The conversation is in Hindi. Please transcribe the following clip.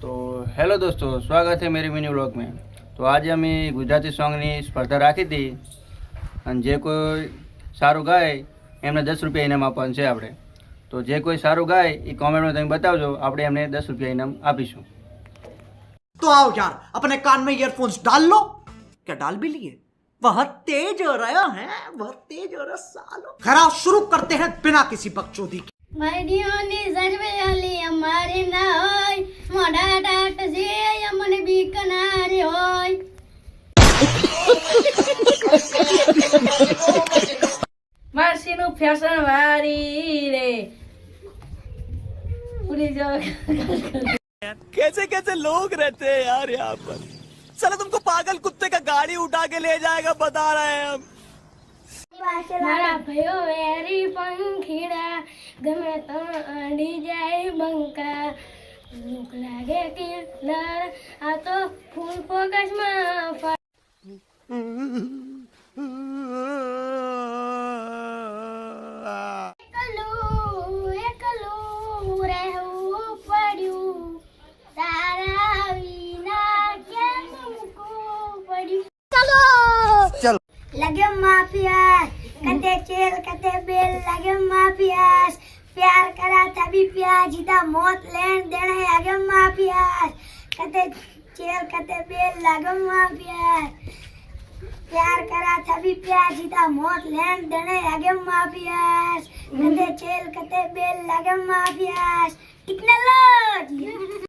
તો હેલો દોસ્તો સ્વાગત છે મેરી મિની વ્લોગ में તો આજે અમે ગુજરાતી સોંગની સ્પર્ધા રાખી હતી અને જે કોઈ સારું ગાય એમને દસ રૂપિયા ઇનામ આપવાનું છે આપણે તો જે કોઈ સારું ગાય એ કોમેન્ટમાં તમે બતાવજો આપણે એમને દસ રૂપિયા ઇનામ આપીશું तो आओ यार अपने कान में ईयरफोन्स डाल लो क्या डाल भी लिए बहुत तेज हो रहा है बहुत तेज हो रहा सालो खरा शुरू करते हैं बिना किसी बकचोदी के મારીઓની સર્વેલી અમારી ના હોય મોઢા મારસીનું ફેશન વારી રે ઉડી જાવ कैसे कैसे लोग रहते हैं यार यहाँ पर चलो तुमको पागल कुत्ते का गाड़ी उठा के ले जाएगा बता रहे हैं हम મારા ભાઈઓ વેરી પંખીડા ગમે તો અડી જાય બંકા ભૂખ લાગે કિલર આ તો ફૂલ ફોકસમાં लगे माफिया, कते चेल, कते बेल लगे माफिया प्यार करा तभी प्यार जीता मौत लेन देने लगे माफिया कते चेल, कते बेल लगे माफिया प्यार करा तभी प्यार जीता मौत लेन देने लगे माफिया कते चेल, कते बेल लगे माफिया टेक्नोलॉजी